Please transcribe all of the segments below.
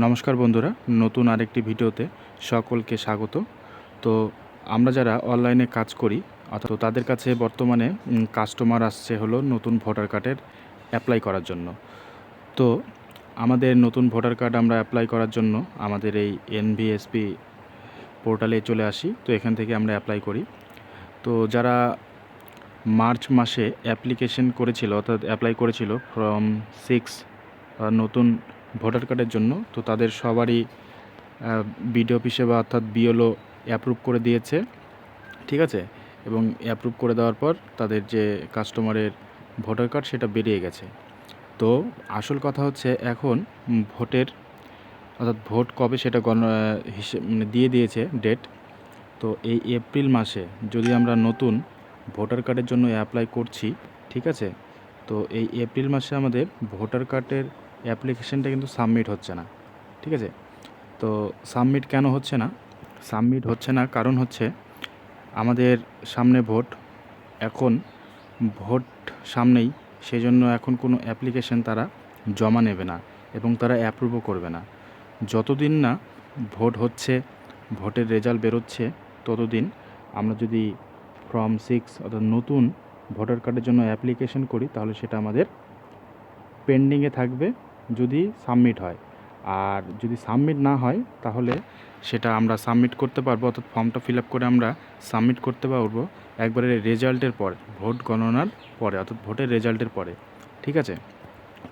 নমস্কার বন্ধুরা, নতুন আরেকটি ভিডিওতে সকলকে স্বাগত। তো আমরা যারা অনলাইনে কাজ করি, অর্থাৎ তাদের কাছে বর্তমানে কাস্টমার আসছে হলো নতুন ভোটার কার্ডের অ্যাপ্লাই করার জন্য। তো আমাদের নতুন ভোটার কার্ড আমরা অ্যাপ্লাই করার জন্য আমাদের এই এনভিএসপি পোর্টালে চলে আসি, তো এখান থেকে আমরা অ্যাপ্লাই করি। তো যারা মার্চ মাসে অ্যাপ্লিকেশন করেছিল, অর্থাৎ অ্যাপ্লাই করেছিল ফ্রম সিক্স নতুন ভোটার কার্ডের জন্য। তো তাদের সবারই বিডিও অফিসে বা অর্থাৎ বিএলও অ্যাপ্রুভ করে দিয়েছে। ঠিক আছে? এবং অ্যাপ্রুভ করে দেওয়ার পর তাদের যে কাস্টমারের ভোটার কার্ড সেটা বেরিয়ে গেছে। তো আসল কথা হচ্ছে এখন ভোটের, অর্থাৎ ভোট কবে সেটা গণ মানে দিয়ে দিয়েছে ডেট তো এই এপ্রিল মাসে যদি আমরা নতুন ভোটার কার্ডের জন্য অ্যাপ্লাই করছি, ঠিক আছে? তো এই এপ্রিল মাসে আমাদের ভোটার কার্ডের অ্যাপ্লিকেশনটা কিন্তু সাবমিট হচ্ছে না, ঠিক আছে? তো সাবমিট কেন হচ্ছে না? সাবমিট হচ্ছে না কারণ হচ্ছে আমাদের সামনে ভোট, এখন ভোট সামনেই সেই জন্য এখন কোনো অ্যাপ্লিকেশন তারা জমা নেবে না এবং তারা অ্যাপ্রুভও করবে না। যতদিন না ভোট হচ্ছে, ভোটের রেজাল্ট বেরোচ্ছে, ততদিন আমরা যদি ফর্ম সিক্স অর্থাৎ নতুন ভোটার কার্ডের জন্য অ্যাপ্লিকেশন করি, তাহলে সেটা আমাদের পেন্ডিংয়ে থাকবে। যদি সাবমিট হয়। আর যদি সাবমিট না হয়, তাহলে সেটা আমরা সাবমিট করতে পারব, অর্থাৎ ফর্মটা ফিল আপ করে আমরা সাবমিট করতে পারব একবারে রেজাল্টের পর, ভোট গণনার পরে, অর্থাৎ ভোটের রেজাল্টের পরে। ঠিক আছে?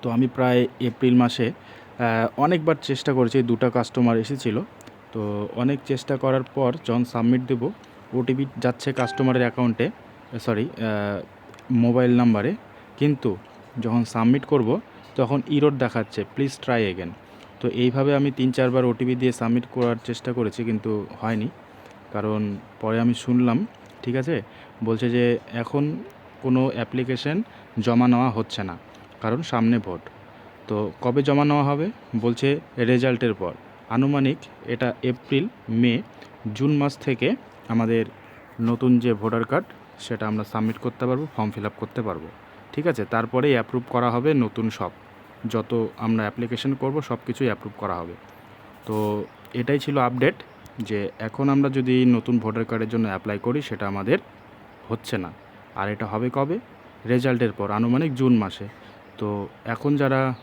তো আমি প্রায় এপ্রিল মাসে অনেকবার চেষ্টা করেছি, দুটো কাস্টমার এসেছিল। তো অনেক চেষ্টা করার পর যখন সাবমিট দেবো, ওটিপি যাচ্ছে কাস্টমারের অ্যাকাউন্টে সরি মোবাইল নাম্বারে। কিন্তু যখন সাবমিট করব তখন ইরোড দেখাচ্ছে প্লিজ ট্রাই এগেন তো এইভাবে আমি তিন চারবার ওটিপি দিয়ে সাবমিট করার চেষ্টা করেছি, কিন্তু হয়নি। কারণ পরে আমি শুনলাম, ঠিক আছে? বলছে যে এখন কোনো অ্যাপ্লিকেশন জমা নেওয়া হচ্ছে না, কারণ সামনে ভোট। তো কবে জমা নেওয়া হবে? বলছে রেজাল্টের পর। আনুমানিক এটা এপ্রিল, মে, জুন মাস থেকে আমাদের নতুন যে ভোটার কার্ড, সেটা আমরা সাবমিট করতে পারব ফর্ম ফিল আপ করতে পারব। ঠিক আছে? তারপরেই অ্যাপ্রুভ করা হবে নতুন সব। যত আমরা অ্যাপ্লিকেশন করব, সব কিছুই অ্যাপ্রুভ করা হবে। তো এটাই ছিল আপডেট যে এখন আমরা যদি নতুন ভোটার কার্ডের জন্য অ্যাপ্লাই করি, সেটা আমাদের হচ্ছে না। আর এটা হবে কবে? রেজাল্টের পর, আনুমানিক জুন মাসে। তো এখন যারা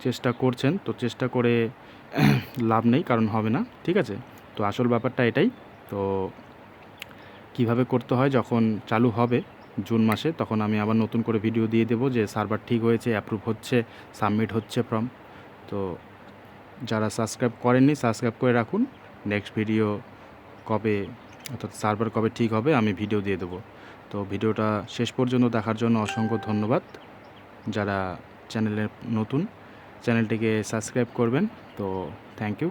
চেষ্টা করছেন, তো চেষ্টা করে লাভ নেই, কারণ হবে না। ঠিক আছে? তো আসল ব্যাপারটা এটাই। তো কীভাবে করতে হয়, যখন চালু হবে জুন মাসে, তখন আমি আবার নতুন করে ভিডিও দিয়ে দেবো যে সার্ভার ঠিক হয়েছে অ্যাপ্রুভ হচ্ছে সাবমিট হচ্ছে ফর্ম তো যারা সাবস্ক্রাইব করেননি সাবস্ক্রাইব করে রাখুন। নেক্সট ভিডিও কবে, অর্থাৎ সার্ভার কবে ঠিক হবে, আমি ভিডিও দিয়ে দেবো। তো ভিডিওটা শেষ পর্যন্ত দেখার জন্য অসংখ্য ধন্যবাদ। যারা চ্যানেলে নতুন চ্যানেলটিকে সাবস্ক্রাইব করবেন, তো থ্যাংক ইউ